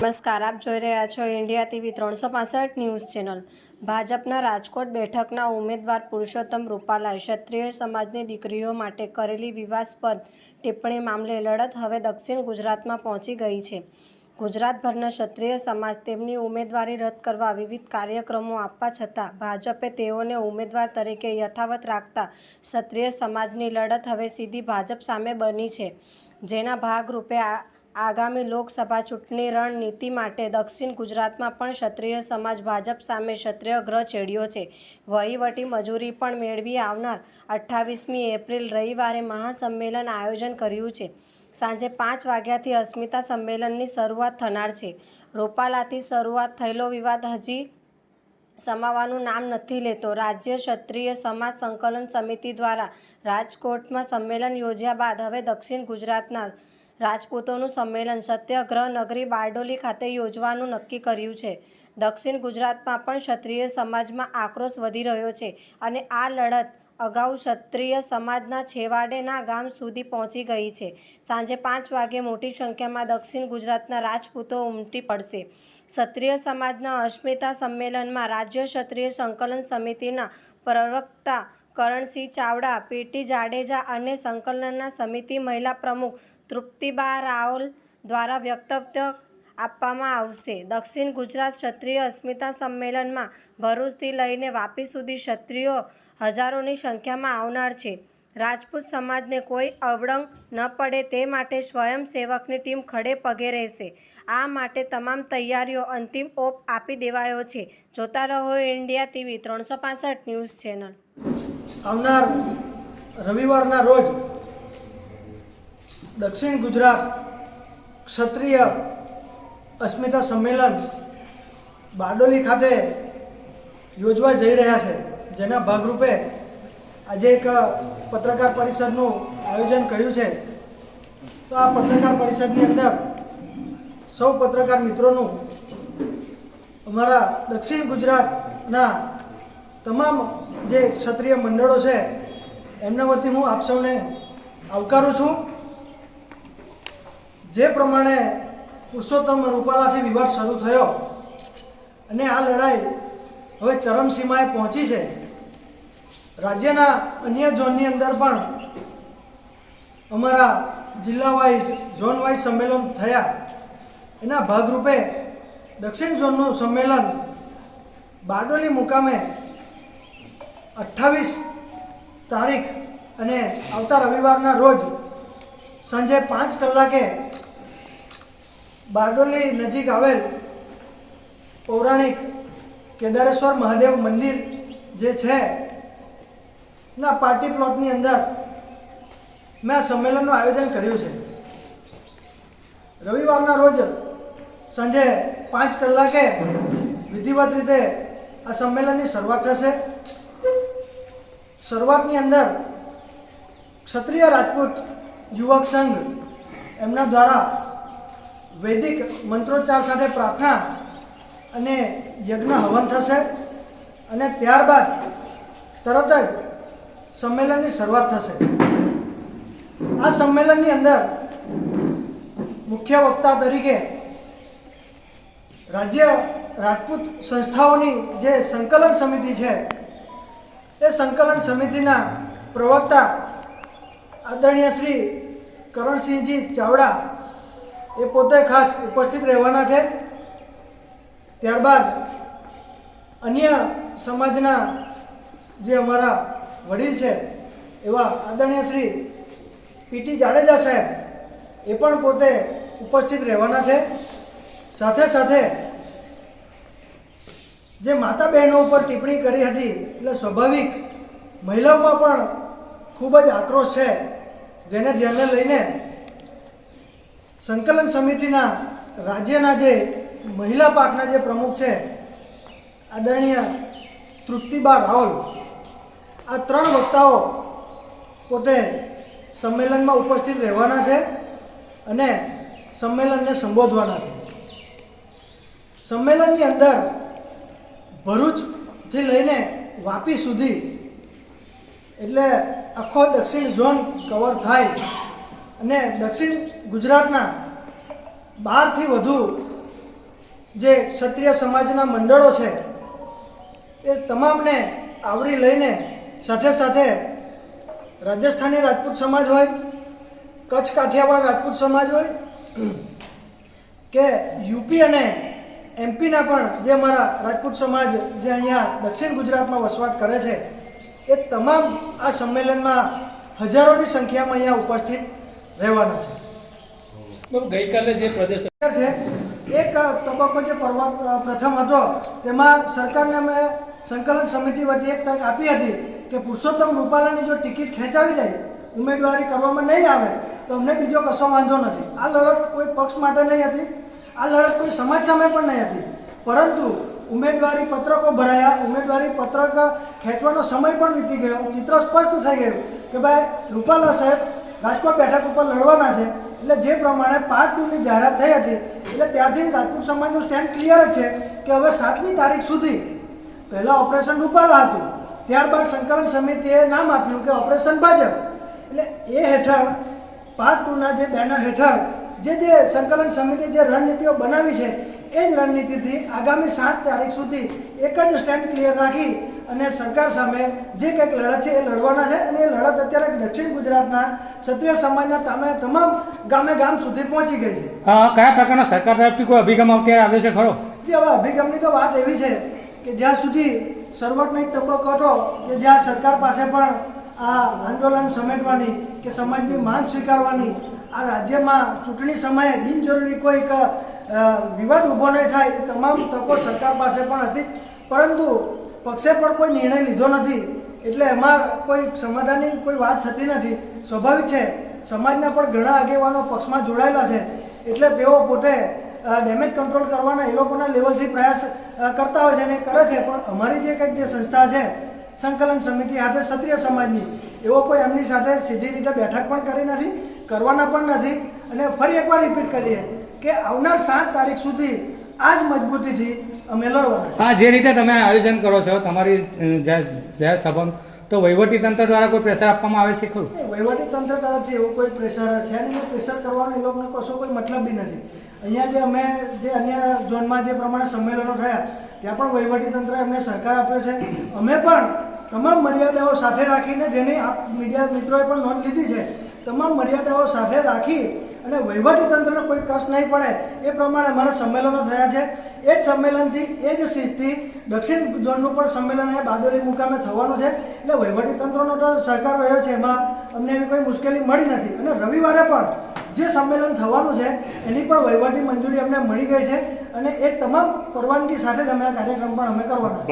નમસ્કાર, આપ જોઈ રહ્યા છો ઇન્ડિયા ટીવી ત્રણસો પાસઠ ન્યૂઝ ચેનલ. ભાજપના રાજકોટ બેઠકના ઉમેદવાર પુરુષોત્તમ રૂપાલાએ ક્ષત્રિય સમાજની દીકરીઓ માટે કરેલી વિવાદસ્પદ ટિપ્પણી મામલે લડત હવે દક્ષિણ ગુજરાતમાં પહોંચી ગઈ છે. ગુજરાતભરના ક્ષત્રિય સમાજ તેમની ઉમેદવારી રદ કરવા વિવિધ કાર્યક્રમો આપવા છતાં ભાજપે તેઓને ઉમેદવાર તરીકે યથાવત રાખતા ક્ષત્રિય સમાજની લડત હવે સીધી ભાજપ સામે બની છે. જેના ભાગરૂપે આ આગામી લોકસભા ચૂંટણી રણનીતિ માટે દક્ષિણ ગુજરાતમાં પણ ક્ષત્રિય સમાજ ભાજપ સામે ક્ષત્રિય ગ્રહ છેડ્યો છે. વહીવટી મજૂરી પણ મેળવી આવનાર અઠ્ઠાવીસમી એપ્રિલ રવિવારે મહાસંમેલન આયોજન કર્યું છે. સાંજે પાંચ વાગ્યાથી અસ્મિતા સંમેલનની શરૂઆત થનાર છે. રૂપાલાથી શરૂઆત થયેલો વિવાદ હજી સમાવાનું નામ નથી લેતો. રાજ્ય ક્ષત્રિય સમાજ સંકલન સમિતિ દ્વારા રાજકોટમાં સંમેલન યોજ્યા બાદ હવે દક્ષિણ ગુજરાતના રાજપૂતોનું સંમેલન સત્યગ્રહ નગરી બારડોલી ખાતે યોજવાનું નક્કી કર્યું છે. દક્ષિણ ગુજરાતમાં પણ ક્ષત્રિય સમાજમાં આક્રોશ વધી રહ્યો છે અને આ લડત અગાઉ ક્ષત્રિય સમાજના છેવાડેના ગામ સુધી પહોંચી ગઈ છે. સાંજે પાંચ વાગે મોટી સંખ્યામાં દક્ષિણ ગુજરાતના રાજપૂતો ઉમટી પડશે. ક્ષત્રિય સમાજના અસ્મિતા સંમેલનમાં રાજ્ય ક્ષત્રિય સંકલન સમિતિના પ્રવક્તા કરણસિંહ ચાવડા, પીટી જાડેજા અને સંકલનના સમિતિ મહિલા પ્રમુખ તૃપ્તિબા રાઓલ દ્વારા વક્તવ્ય આપવામાં આવશે. દક્ષિણ ગુજરાત ક્ષત્રિય અસ્મિતા સંમેલનમાં ભરૂચથી લઈને વાપી સુધી ક્ષત્રિયો હજારોની સંખ્યામાં આવનાર છે. રાજપૂત સમાજને કોઈ અવળંગ ન પડે તે માટે સ્વયંસેવકની ટીમ ખડે પગે રહેશે. આ માટે તમામ તૈયારીઓ અંતિમ ઓપ આપી દેવાયો છે. જોતા રહો ઇન્ડિયા ટીવી, ત્રણસો ન્યૂઝ ચેનલ. આવનાર રવિવારના રોજ દક્ષિણ ગુજરાત ક્ષત્રિય અસ્મિતા સંમેલન બારડોલી ખાતે યોજવા જઈ રહ્યા છે. જેના ભાગરૂપે આજે એક પત્રકાર પરિષદનું આયોજન કર્યું છે. તો આ પત્રકાર પરિષદની અંદર સૌ પત્રકાર મિત્રોનું અમારા દક્ષિણ ગુજરાતના તમામ જે ક્ષત્રિય મંડળો છે, એમના વતી હું આપ સૌને આવકારું છું. જે પ્રમાણે પુરુષોત્તમ રૂપાલાથી વિવાદ શરૂ થયો અને આ લડાઈ હવે ચરમસીમાએ પહોંચી છે. રાજ્યના અન્ય ઝોનની અંદર પણ અમારા જિલ્લા વાઇઝ ઝોન વાઇઝ સંમેલન થયા. એના ભાગરૂપે દક્ષિણ ઝોનનું સંમેલન બારડોલી મુકામે અઠ્ઠાવીસ તારીખ અને આવતા રવિવારના રોજ સાંજે પાંચ કલાકે બારડોલી નજીક આવેલ પૌરાણિક કેદારેશ્વર મહાદેવ મંદિર જે છે, ના પાર્ટી પ્લોટની અંદર મેં આ સંમેલનનું આયોજન કર્યું છે. રવિવારના રોજ સાંજે પાંચ કલાકે વિધિવત રીતે આ સંમેલનની શરૂઆત થશે. શરૂઆતની અંદર ક્ષત્રિય રાજપૂત યુવક સંઘ એમના દ્વારા વૈદિક મંત્રોચ્ચાર સાથે પ્રાર્થના અને યજ્ઞ હવન થશે અને ત્યારબાદ તરત જ સંમેલનની શરૂઆત થશે. આ સંમેલનની અંદર મુખ્ય વક્તા તરીકે રાજ્ય રાજપૂત સંસ્થાઓની જે સંકલન સમિતિ છે એ સંકલન સમિતિના પ્રવક્તા આદરણીય શ્રી કરણસિંહજી ચાવડા એ પોતે ખાસ ઉપસ્થિત રહેવાના છે. ત્યારબાદ અન્ય સમાજના જે અમારા વડીલ છે, એવા આદરણીય શ્રી પીટી જાડેજા સાહેબ, એ પણ પોતે ઉપસ્થિત રહેવાના છે. સાથે સાથે જે માતા બહેનો ઉપર ટિપ્પણી કરી હતી, એટલે સ્વાભાવિક મહિલાઓમાં પણ ખૂબ જ આક્રોશ છે, જેને ધ્યાને લઈને સંકલન સમિતિના રાજ્યના જે મહિલા પાકના જે પ્રમુખ છે, આદરણીય તૃપ્તિબા રાવલ, આ ત્રણ વક્તાઓ પોતે સંમેલનમાં ઉપસ્થિત રહેવાના છે અને સંમેલનને સંબોધવાના છે. સંમેલનની અંદર ભરૂચથી લઈને વાપી સુધી. એટલે આખો દક્ષિણ ઝોન કવર થાય. અને દક્ષિણ ગુજરાતના બારથી વધુ જે ક્ષત્રિય સમાજના મંડળો છે, એ તમામને આવરી લઈને સાથે સાથે રાજસ્થાની રાજપૂત સમાજ હોય, કચ્છ કાઠિયાવાડ રાજપૂત સમાજ હોય, કે યુપી અને એમપીના પણ જે અમારા રાજપૂત સમાજ જે અહીંયા દક્ષિણ ગુજરાતમાં વસવાટ કરે છે એ તમામ આ સંમેલનમાં હજારોની સંખ્યામાં અહીંયા ઉપસ્થિત રહેવાના છે. ગઈકાલે જે પ્રદેશ છે એક તબક્કો જે પર્વ પ્રથમ હતો તેમાં સરકારને અમે સંકલન સમિતિ વતી એક તક આપી હતી કે પુરુષોત્તમ રૂપાલાની જો ટિકિટ ખેંચાવી જાય ઉમેદવારી કરવામાં નહીં આવે તો અમને બીજો કશો વાંધો નથી. આ લડત કોઈ પક્ષ માટે નહીં હતી આ લડત કોઈ સમાજ સામે પણ નહીં હતી. પરંતુ ઉમેદવારી પત્રકો ભરાયા, ઉમેદવારી પત્રક ખેંચવાનો સમય પણ વીતી ગયો. ચિત્ર સ્પષ્ટ થઈ ગયું કે ભાઈ, રૂપાલા સાહેબ રાજકોટ બેઠક ઉપર લડવાના છે. એટલે જે પ્રમાણે પાર્ટ ટુની જાહેરાત થઈ હતી, એટલે ત્યારથી રાજપૂત સમાજનું સ્ટેન્ડ ક્લિયર જ છે કે હવે સાતમી તારીખ સુધી પહેલાં ઓપરેશન રૂપાલા હતું. ત્યારબાદ સંકલન સમિતિએ નામ આપ્યું કે ઓપરેશન ભાજપ. એટલે એ હેઠળ પાર્ટ ટુના જે બેનર હેઠળ જે જે સંકલન સમિતિ જે રણનીતિઓ બનાવી છે એ જ રણનીતિથી આગામી સાત તારીખ સુધી એક જ સ્ટેન્ડ ક્લિયર રાખી અને સરકાર સામે જે કંઈક લડત છે એ લડવાના છે અને એ લડત અત્યારે દક્ષિણ ગુજરાતના ક્ષત્રિય સમાજના તમે તમામ ગામે ગામ સુધી પહોંચી ગઈ છે. હા કયા પ્રકારના સરકાર તરફથી કોઈ અભિગમ અત્યારે આવે છે ખરો? જે હવે અભિગમની તો વાત એવી છે કે જ્યાં સુધી શરૂઆતનો એક તબક્કો હતો કે જ્યાં સરકાર પાસે પણ આ આંદોલન સમેટવાની કે સમાજની માંગ સ્વીકારવાની આ રાજ્યમાં ચૂંટણી સમયે બિનજરૂરી કોઈક વિવાદ ઊભો નહીં થાય, એ તમામ તકો સરકાર પાસે પણ હતી. પરંતુ પક્ષે પણ કોઈ નિર્ણય લીધો નથી. એટલે એમાં કોઈ સમાધાનની કોઈ વાત થતી નથી. સ્વાભાવિક છે, સમાજના પણ ઘણા આગેવાનો પક્ષમાં જોડાયેલા છે. એટલે તેઓ પોતે ડેમેજ કંટ્રોલ કરવાના એ લોકોના લેવલથી પ્રયાસ કરતા હોય છે અને કરે છે. પણ અમારી જે કંઈક જે સંસ્થા છે, સંકલન સમિતિ સાથે ક્ષત્રિય સમાજની, એવો કોઈ એમની સાથે સીધી રીતે બેઠક પણ કરી નથી. કરવાના પણ નથી. અને ફરી એકવાર રિપીટ કરીએ કે આવનાર સાત તારીખ સુધી આ જ મજબૂતીથી અમે લડવાના હા આ જે રીતે તમે આયોજન કરો છો તમારી જાહેર જાહેર તો વહીવટી તંત્ર દ્વારા કોઈ પ્રેશર આપવામાં આવે છે ખરું? વહીવટી તંત્ર તરફથી એવું કોઈ પ્રેશર છે નહીં. પ્રેશર કરવાનો એ લોકોને કશો કોઈ મતલબ બી નથી. અહીંયા જે અમે જે અન્ય ઝોનમાં જે પ્રમાણે સંમેલનો થયા ત્યાં પણ વહીવટી તંત્રએ અમને સહકાર આપ્યો છે. અમે પણ તમામ મર્યાદાઓ સાથે રાખીને જેની આપ મીડિયા મિત્રોએ પણ નોંધ લીધી છે તમામ મર્યાદાઓ સાથે રાખી અને વહીવટી તંત્રને કોઈ કષ્ટ નહીં પડે, એ પ્રમાણે અમારા સંમેલનો થયા છે. એ જ સંમેલનથી, એ જ શિસ્તથી દક્ષિણ ઝોનનું પણ સંમેલન એ બારડોલી મુકામે થવાનું છે. એટલે વહીવટી તંત્રનો તો સહકાર રહ્યો છે, એમાં અમને એવી કોઈ મુશ્કેલી મળી નથી. અને રવિવારે પણ જે સંમેલન થવાનું છે, એની પણ વહીવટી મંજૂરી અમને મળી ગઈ છે. અને એ તમામ પરવાનગી સાથે જ અમે આ કાર્યક્રમ પણ અમે કરવાના